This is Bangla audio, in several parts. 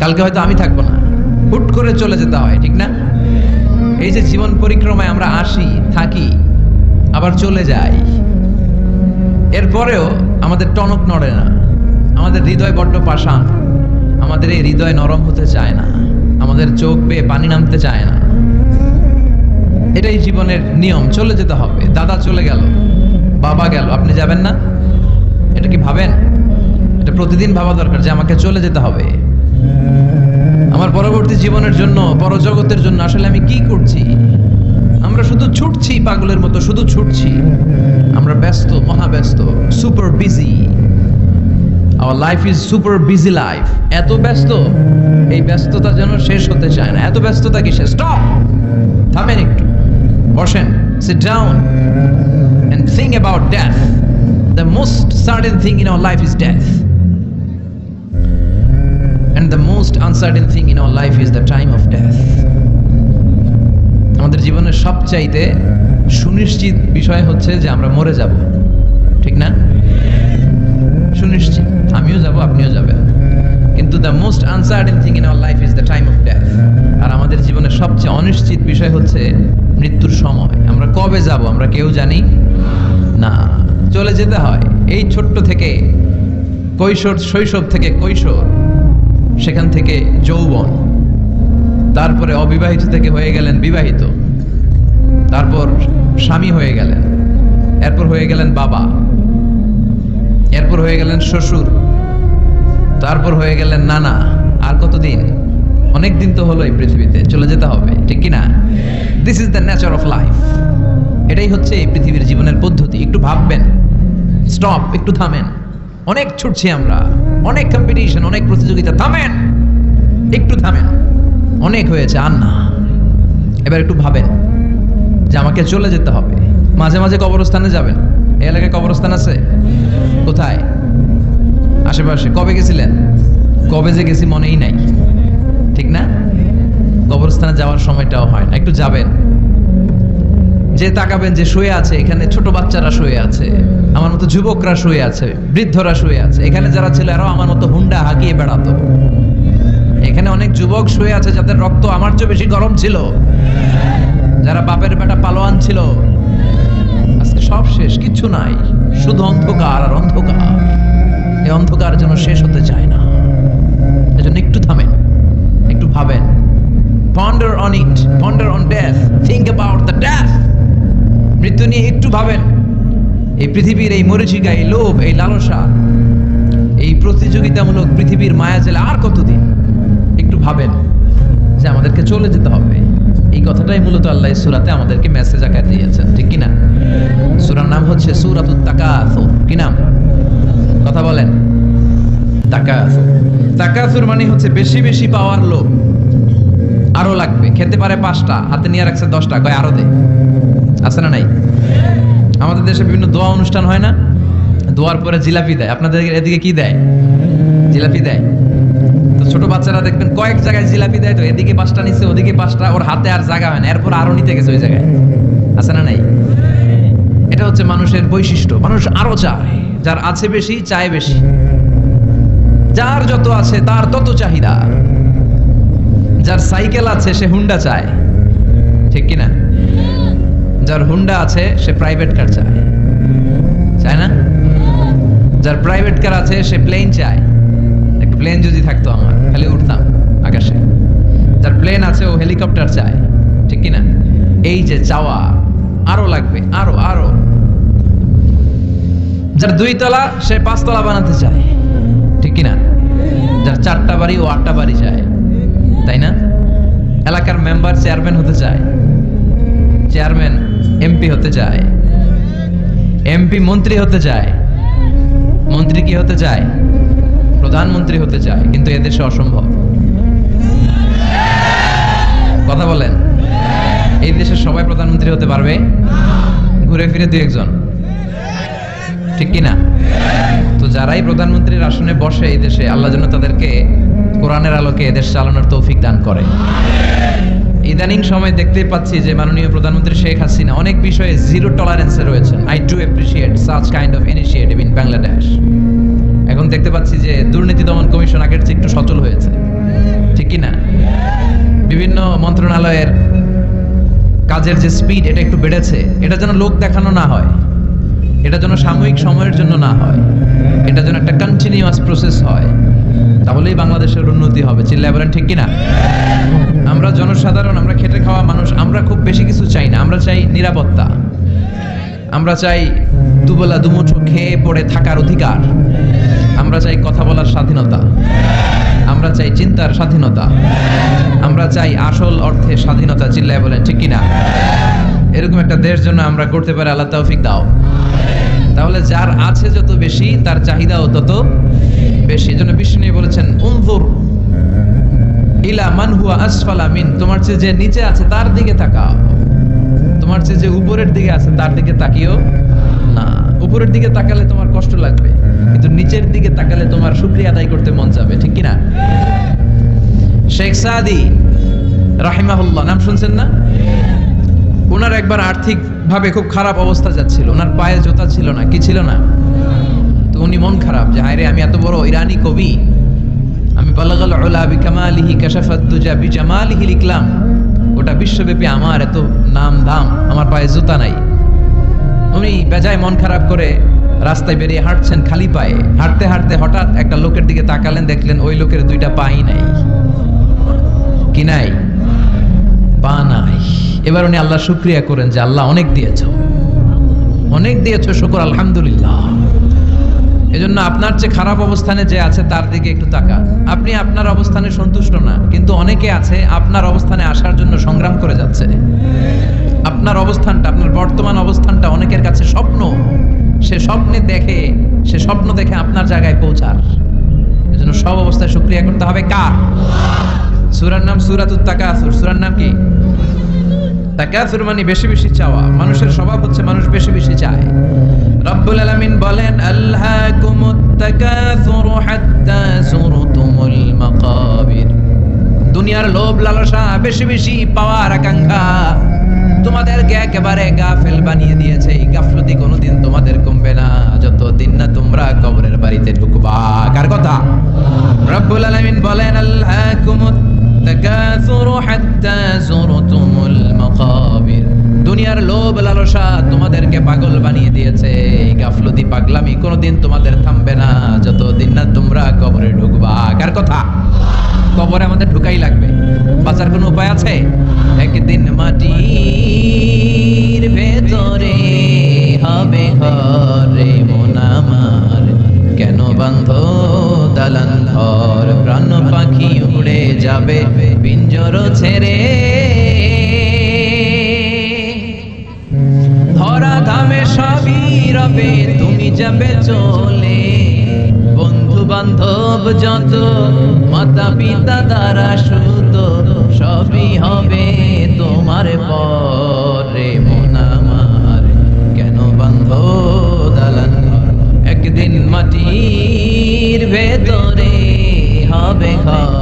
কালকে হয়তো আমি থাকব না। হুট করে চলে যেতে হয়, ঠিক না? এই যে জীবন পরিক্রমায় আমরা আসি, থাকি, আবার চলে যাই। এরপরেও আমাদের টনক নড়ে না। আমাদের হৃদয় বড্ড পাষাণ। আমাদের এই হৃদয় নরম হতে চায় না। আমাদের চোখ বেয়ে পানি নামতে চায় না। এটাই জীবনের নিয়ম। চলে যেতে হবে। দাদা চলে গেল, বাবা গেল। আপনি যাবেন না? এটা কি ভাবেন? এটা প্রতিদিন ভাবা দরকার যে আমাকে চলে যেতে হবে। আমার পরবর্তী জীবনের জন্য, পরজগতের জন্য আসলে আমি কি করছি? আমরা শুধু ছুটছি পাগলের মতো, শুধু ছুটছি। আমরা ব্যস্ত, মহাব্যস্ত super busy our life is super busy life এত ব্যস্ত, এই ব্যস্ততা যেন শেষ হতে চায় না। এত ব্যস্ততা কিসে স্টপ থামেন একটু। বসেন sit down and think about death. The most certain thing in our life is death. The most uncertain thing in our life is the time of death. আমাদের জীবনের সবচাইতে সুনিশ্চিত বিষয় হচ্ছে যে আমরা মরে যাব। ঠিক না? সুনিশ্চিত। আমিও যাব, আপনিও যাবেন। কিন্তু the most uncertain thing in our life is the time of death আর আমাদের জীবনের সবচেয়ে অনিশ্চিত বিষয় হচ্ছে মৃত্যুর সময়। আমরা কবে যাব, আমরা কেউ জানি না। চলে যেতে হয়। এই ছোট্ট থেকে কৈশোর, শৈশব থেকে কৈশোর। সেখান থেকে যৌবন, তারপরে অবিবাহিত থেকে হয়ে গেলেন বিবাহিত, তারপর স্বামী হয়ে গেলেন, এরপর হয়ে গেলেন বাবা, এরপর হয়ে গেলেন শ্বশুর, তারপর হয়ে গেলেন নানা, আর কতদিন? অনেক দিন তো হলো এই পৃথিবীতে, চলে যেতে হবে, ঠিক কি না? This is the nature of life এটাই হচ্ছে এই পৃথিবীর জীবনের পদ্ধতি, একটু ভাববেন স্টপ একটু থামেন, অনেক ছুটছি আমরা। অনেক কম্পিটিশন অনেক প্রতিযোগিতা, থামেন। একটু থামেন। অনেক হয়েছে, আর না। এবার একটু ভাবেন যে আমাকে চলে যেতে হবে। মাঝে মাঝে কবরস্থানে যাবেন। এই এলাকায় কবরস্থান আছে? কোথায়? আশেপাশে। কবে গেছিলেন? কবে যে গেছি মনেই নাই। ঠিক না? কবরস্থানে যাওয়ার সময়টাও হয় না। একটু যাবেন। যে তাকাবেন যে শুয়ে আছে, এখানে ছোট বাচ্চারা শুয়ে আছে, আমার মতো যুবকরা শুয়ে আছে, বৃদ্ধরা শুয়ে আছে, এখানে যারা ছিল আরও আমার মতো হুন্ডা হাঁকিয়ে বেড়াতো। এখানে অনেক যুবক শুয়ে আছে যাদের রক্ত আমার চেয়ে বেশি গরম ছিল। যারা বাপের বেটা পালোয়ান ছিল। আজকে সব শেষ, কিচ্ছু নাই, শুধু অন্ধকার আর অন্ধকার। এই অন্ধকার যেন শেষ হতে চায় না। এজন্য একটু থামেন, একটু ভাবেন। On it ponder on death think about the death মৃত্যু নিয়ে একটু ভাবেন। এই পৃথিবীর এই মরিচিকা, এই লোভ, এই লালসা, এই প্রতিযোগিতামূলক পৃথিবীর মায়া জেলে আর কতদিন? একটু ভাবেন যে আমাদেরকে চলে যেতে হবে। এই কথাটাই মূলত আল্লাহ সুরাতে আমাদেরকে মেসেজ আকার দিয়েছেন, ঠিক কিনা? সুরার নাম হচ্ছে তাকাসুর, কি নাম? কথা বলেন। তাকাসুর মানে হচ্ছে বেশি বেশি পাওয়ার লোভ। আরও লাগবে। খেতে পারে পাঁচটা, হাতে নিয়ে রাখছে দশটা, কয় আরও দে। আছে না নাই? আমাদের দেশে বিভিন্ন দোয়া অনুষ্ঠান হয় না? দোয়ার পরে জিলাপি দেয়। আপনাদের এদিকে কি দেয়? জিলাপি দেয়। তো ছোট বাচ্চারা দেখবেন কয়েক জায়গায় জিলাপি দেয় তো, এদিকে পাঁচটা নিচ্ছে ওদিকে পাঁচটা, ওর হাতে আর জায়গা হয় না। এরপর আরও নিতে গেছে ওই জায়গায়। আছে না নাই? এটা হচ্ছে মানুষের বৈশিষ্ট্য। মানুষ আরও চায়। যার আছে বেশি, চায় বেশি। যার যত আছে, তার তত চাহিদা। যার সাইকেল আছে, সে হুন্ডা চায়। ঠিক কিনা? যার হুন্ডা আছে, সে প্রাইভেট কার চায়। চায় না? যার প্রাইভেট কার আছে, সে প্লেন চায়। একটা প্লেন যদি থাকতো আমার খালি উঠতাম আকাশে। যার প্লেন আছে, ও হেলিকপ্টার চায়। ঠিক কিনা? এই যে চাওয়া, আরও লাগবে, আরও আরও। যার দুই তলা, সে পাঁচতলা বানাতে চায়। ঠিক কিনা? যার চারটা বাড়ি, ও আটটা বাড়ি চায়। তাই না? এলাকার মেম্বার চেয়ারম্যান হতে চায়। চেয়ারম্যান এমপি হতে চায় এমপি মন্ত্রী হতে চায় মন্ত্রী কি হতে চায় প্রধানমন্ত্রী হতে চায় কিন্তু এদেশে অসম্ভব। কথা বলেন। এই দেশের সবাই প্রধানমন্ত্রী হতে পারবে? ঘুরে ফিরে দু একজন। ঠিক কিনা তো যারাই প্রধানমন্ত্রীর আসনে বসে এই দেশে, আল্লাহ যেন তাদেরকে কোরআনের আলোকে এদেশ চালানোর তৌফিক দান করে। ইদানিং সময় দেখতে পাচ্ছি যে মাননীয় প্রধানমন্ত্রী শেখ হাসিনা অনেক বিষয়ে জিরো টলারেন্সে রয়েছেন। I do appreciate such kind of initiative in Bangladesh এখন দেখতে পাচ্ছি যে দুর্নীতি দমন কমিশন আগের চেয়ে একটু সচল হয়েছে। ঠিক কিনা বিভিন্ন মন্ত্রণালয়ের কাজের যে স্পিড এটা একটু বেড়েছে। এটা যেন লোক দেখানো না হয়। এটা যেন সাময়িক সময়ের জন্য না হয়। এটা যেন একটা কন্টিনিউয়াস প্রসেস হয়। তাহলেই বাংলাদেশের উন্নতি হবে। চিল্লায় বলেন, ঠিক কিনা? আমরা জনসাধারণ, আমরা খেটে খাওয়া মানুষ, আমরা খুব বেশি কিছু চাই না। আমরা চাই নিরাপত্তা। আমরা চাই দুবেলা দুমুঠো খেয়ে পড়ে থাকার অধিকার। আমরা চাই কথা বলার স্বাধীনতা। আমরা চাই চিন্তার স্বাধীনতা। আমরা চাই আসল অর্থে স্বাধীনতা, চিল্লায় বলেন, ঠিক কিনা? এরকম একটা দেশ জন্য আমরা করতে পারি, আল্লাহ তৌফিক দাও। তাহলে যার আছে যত বেশি, তার চাহিদাও তত বেশি। ইলা মান হুয়া আসফালা মিন, তোমার চেয়ে যে নিচে আছে তার দিকে তাকাও। তোমার চেয়ে যে উপরের দিকে আছে তার দিকে তাকিও না। উপরের দিকে তাকালে তোমার কষ্ট লাগবে, কিন্তু নিচের দিকে তাকালে তোমার শুক্রিয়া আদায় করতে মন যাবে ঠিক কিনা? শেখ সাদি রাহিমাহুল্লাহ, নাম শুনছেন না? ওনার একবার আর্থিক ভাবে খুব খারাপ অবস্থা যাচ্ছিল ওনার পায়ে জোতা ছিল না, কি ছিল না? তো উনি মন খারাপ যে, হায়রে, আমি এত বড় ইরানি কবি। বালাগাল উলা বিকামালিহি কাশাফাত দুজা বিজামালিহি লিখলাম গোটা বিশ্বব্যাপী আমার এত নাম দাম, আমার পায়ে জুতা নাই। উনি বেজায় মন খারাপ করে রাস্তায় বেরিয়ে হাঁটছেন খালি পায়ে। হাঁটতে হাঁটতে হঠাৎ একটা লোকের দিকে তাকালেন, দেখলেন ওই লোকের দুইটা পাই নাই। কি নাই? পা নাই। এবার উনি আল্লাহ শুক্রিয়া করেন যে আল্লাহ অনেক দিয়েছ। অনেক দিয়েছ, শুকর, আলহামদুলিল্লাহ। এজন্য আপনার যে খারাপ অবস্থানে যে আছে, তার দিকে একটু তাকান। আপনি আপনার অবস্থানে সন্তুষ্ট না, কিন্তু অনেকে আছে, আপনার অবস্থানে আসার জন্য সংগ্রাম করে যাচ্ছে। আপনার অবস্থানটা, আপনার বর্তমান অবস্থানটা অনেকের কাছে স্বপ্ন। সে স্বপ্নে দেখে, সে স্বপ্ন দেখে আপনার জায়গায় পৌঁছার। এজন্য সব অবস্থায় শুক্রিয়া করতে হবে কার? সুরার নাম সুরাতুত তাকাসুর। সুরার নাম কি? তাকাসুর মানে বেশি বেশি চাওয়া। মানুষের স্বভাব হচ্ছে মানুষ বেশি বেশি চায়। রব্বুল আলামিন বলেন তাকাসুর হাত্তা মাকাবির। দুনিয়ার লোভ লালসা বেশি বেশি পাওয়ার আকাঙ্ক্ষা তোমাদেরকে একেবারে গাফেল বানিয়ে দিয়েছে। এই গাফলতি কোনোদিন তোমাদের কমবে না। যতদিন না তোমরা কবরের বাড়িতে ঢুকবা। কার কথা? রব্বুল আলামিন বলেন, আল্লাহকুমুত তাকাসুরু হাত্তা যুরতুমুল মাকাবির। দুনিয়ার লোভ লালসা তোমাদেরকে পাগল বানিয়ে দিয়েছে। এই গাফলতি পাগলামি কোনোদিন তোমাদের থামবে না। যতদিন না তোমরা কবরে ঢুকবা। কার কথা? কবরে আমাদের ঢুকাই লাগবে। বাঁচার কোনো উপায় আছে? একদিন মাটির ভেতরে হবে ঘরে মন কেন বান্ধ যাবে পিঞ্জর ছেড়ে। ধরা ধামে সবই রবে, তুমি যাবে চলে। বন্ধু বান্ধব যত মাতা পিতা দ্বারা সুত, সবই হবে তোমার পরে। মন আমার কেন বান্ধ দালান? একদিন মাটির ভেতরে হবে ঘরে।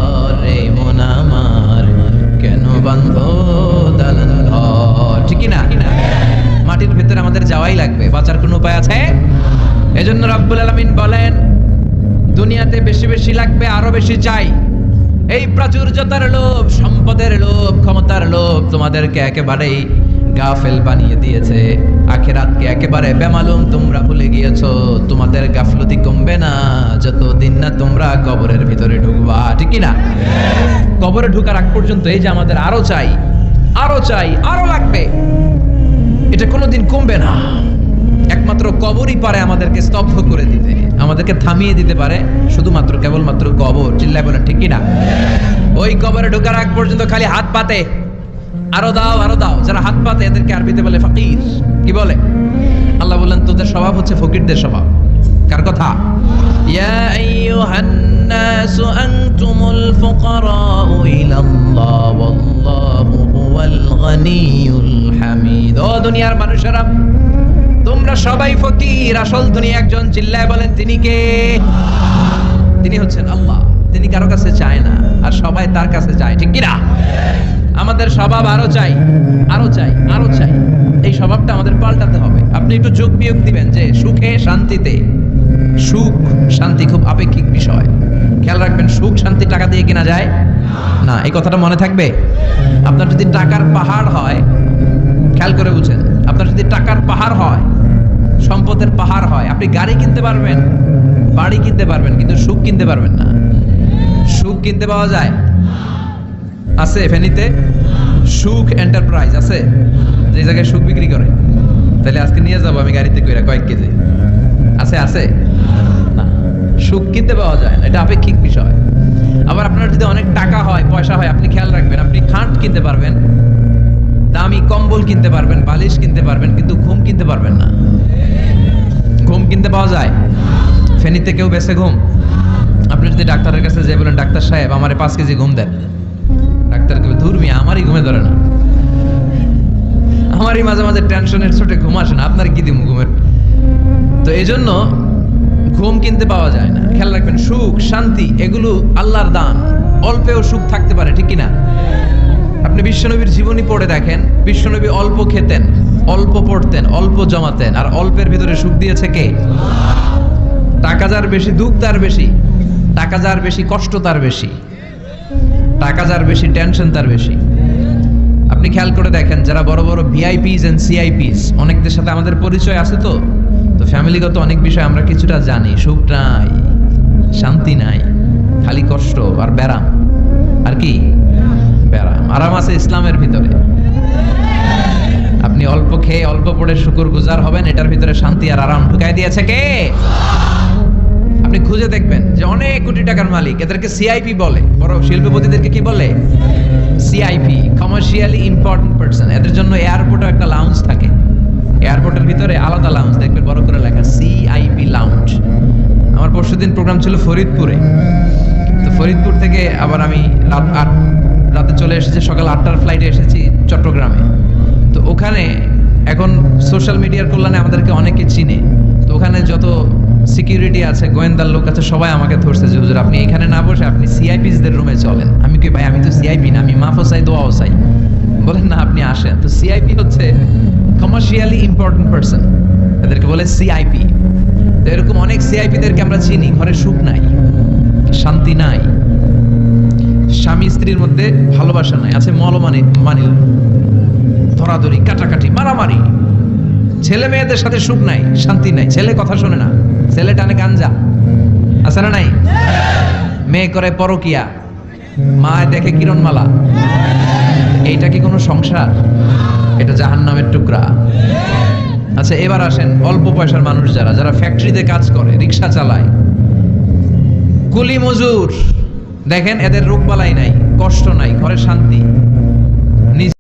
বান্ধ দালান ঘর। ঠিক না মাটির আমাদের যাওয়াই লাগবে, বাঁচার কোনো উপায় আছে? এজন্য রাব্বুল আলামিন বলেন, দুনিয়াতে বেশি বেশি লাগবে, আরও বেশি চাই। এই প্রাচুর্যতার লোভ, সম্পদের লোভ, ক্ষমতার লোভ তোমাদেরকে একেবারেই গাফেল বানিয়ে দিয়েছে। আখেরাতকে একেবারে বেমালুম তোমরা ভুলে গিয়েছো। তোমাদের গাফলতি কমবে না, যতদিন না তোমরা কবরের ভিতরে কবরে ঢুকার আগ পর্যন্ত এই যে আমাদের আরও চাই আরও চাই, আরও লাগবে। এটা কোনোদিন কমবে না। একমাত্র কবরই পারে আমাদেরকে স্তব্ধ করে দিতে, আমাদেরকে থামিয়ে দিতে পারে। শুধুমাত্র, কেবলমাত্র কবর, চিল্লায় বলেন, ঠিক কিনা ওই কবরে ঢোকার আগ পর্যন্ত খালি হাত পাতে। আরও দাও আরও দাও। যারা হাত পাতে, এদেরকে আরবিতে বলে ফকির। কি বলে? আল্লাহ বললেন, তোদের স্বভাব হচ্ছে ফকিরদের স্বভাব। কার কথা? ইয়া আইয়ুহান নাসু আনতুমুল ফুকারাউ ইলাল্লাহ ওয়াল্লাহু হুয়াল গনিয়ুল হামিদ ও দুনিয়ার মানুষেরা, তোমরা সবাই ফকির। আসল দুনিয়া একজন চিল্লায় বলেন, তিনি কে? তিনি হচ্ছেন আল্লাহ। তিনি কারও কাছে চায় না, আর সবাই তার কাছে চায়। ঠিক কিনা? আমাদের স্বভাব আরও চাই আরও চাই আরও চাই। এই স্বভাবটা আমাদের পাল্টাতে হবে। আপনি একটু যোগ বিয়োগ দিবেন যে সুখে, শান্তিতে। সুখ, শান্তি খুব আপেক্ষিক বিষয়। খেয়াল রাখবেন, সুখ, শান্তি টাকা দিয়ে কেনা যায় না। এই কথাটা মনে থাকবে? আপনার যদি টাকার পাহাড় হয়, খেয়াল করে বুঝেন, আপনার যদি টাকার পাহাড় হয়, সম্পদের পাহাড় হয়, আপনি গাড়ি কিনতে পারবেন, বাড়ি কিনতে পারবেন, কিন্তু সুখ কিনতে পারবেন না। সুখ কিনতে পাওয়া যায়? আছে ফেনীতে? সুখ এন্টারপ্রাইজ আছে। যে জায়গায় সুখ বিক্রি করে। তাহলে আজকে নিয়ে যাব আমি গাড়িতে কইরা কয়েক কেজি। আছে আছে? না, সুখ কিনতে পাওয়া যায় না, এটা আপেক্ষিক বিষয়। আবার আপনার যদি অনেক টাকা হয়, পয়সা হয়, আপনি খেয়াল রাখবেন, আপনি খাট কিনতে পারবেন, দামি কম্বল কিনতে পারবেন, বালিশ কিনতে পারবেন, কিন্তু ঘুম কিনতে পারবেন না। ঘুম কিনতে পাওয়া যায়? ফেনীতে কেউ বেছে ঘুম? আপনি যদি ডাক্তারের কাছে যে বলেন, ডাক্তার সাহেব, আমারে পাঁচ কেজি ঘুম দেন। ডাক্তার কেউ ধর্মী আমারই ঘুমে ধরে না। আমারই মাঝে মাঝে টেনশনের ছোটে ঘুম আসে না, আপনার কি দিম ঘুমের? তো এই জন্য ঘুম কিনতে পাওয়া যায় না। খেয়াল রাখবেন, সুখ, শান্তি, এগুলো আল্লাহর দান। অল্পেও সুখ থাকতে পারে, ঠিক কিনা? আপনি বিশ্বনবীর জীবনী পড়ে দেখেন, বিশ্বনবী অল্প খেতেন, অল্প পড়তেন, অল্প জমাতেন, আর অল্পের ভিতরে সুখ দিয়েছে কে? টাকা যার বেশি, দুঃখ তার বেশি, টাকা যার বেশি, কষ্ট তার বেশি, টাকা যার বেশি টেনশন তার বেশি। আপনি খেয়াল করে দেখেন, যারা বড় বড় ভিআইপিস এন্ড সিআইপিস অনেকদের সাথে আমাদের পরিচয় আছে তো? ফ্যামিলিগত অনেক বিষয় আমরা কিছুটা জানি, সুখ নাই, শান্তি নাই, খালি কষ্ট আর ব্যারাম। আর কি? ব্যারাম। আরাম আছে ইসলামের ভিতরে। আপনি অল্প খেয়ে অল্প পড়ে শুকুর গুজার হবেন, এটার ভিতরে শান্তি আর আরাম ঢুকাই দিয়েছে কে? আপনি খুঁজে দেখবেন যে অনেক কোটি টাকার মালিক, এদেরকে সিআইপি বলে। বড় শিল্পপতিদেরকে কি বলে? সিআইপি কমার্শিয়ালি ইম্পর্টেন্ট পার্সন এদের জন্য এয়ারপোর্টে একটা লাউঞ্জ থাকে এয়ারপোর্টের ভিতরে আলাদা লাউঞ্জ দেখবেন বড় করে লেখা সিআইপি লাউঞ্জ আমার পরশুদিন প্রোগ্রাম ছিল ফরিদপুরে। তো ফরিদপুর থেকে আবার আমি রাত আট রাতে চলে এসেছি, সকাল আটটার ফ্লাইটে এসেছি চট্টগ্রামে। তো ওখানে এখন সোশ্যাল মিডিয়ার কল্যাণে আমাদেরকে অনেকে চিনে। তো ওখানে যত সিকিউরিটি আছে, গোয়েন্দার লোক আছে, সবাই আমাকে ধরছে যে, হুজুর, আপনি এখানে না বসে আপনি সিআইপিসদের রুমে চলেন। আমি কি, ভাই, আমি তো সিআইপি না, আমি মাফও চাই, দোয়াও চাই। বলেন, না, আপনি আসেন। তো সিআইপি হচ্ছে কমার্শিয়ালি ইম্পর্টেন্ট পার্সন এদেরকে বলে সিআইপি তো এরকম অনেক সিআইপিদেরকে আমরা চিনি, ঘরে সুখ নাই, শান্তি নাই, স্বামী স্ত্রীর মধ্যে ভালোবাসা নাই, আছে মলমানি মানিল ধরাধরি, কাটাকাটি, মারামারি। ছেলে মেয়েদের সাথে সুখ নাই, শান্তি নাই, ছেলে কথা শোনে না, ছেলে টানে গাঞ্জা, আছে না নাই? মেয়ে করে পরকিয়া, মা দেখে কিরণমালা, এইটা কি কোনো সংসার? এটা জাহান নামের টুকরা। আচ্ছা এবার আসেন, অল্প পয়সার মানুষ যারা যারা ফ্যাক্টরিতে কাজ করে, রিক্সা চালায়। কুলি মজুর। দেখেন, এদের রোগ বালাই নাই, কষ্ট নাই, ঘরে শান্তি।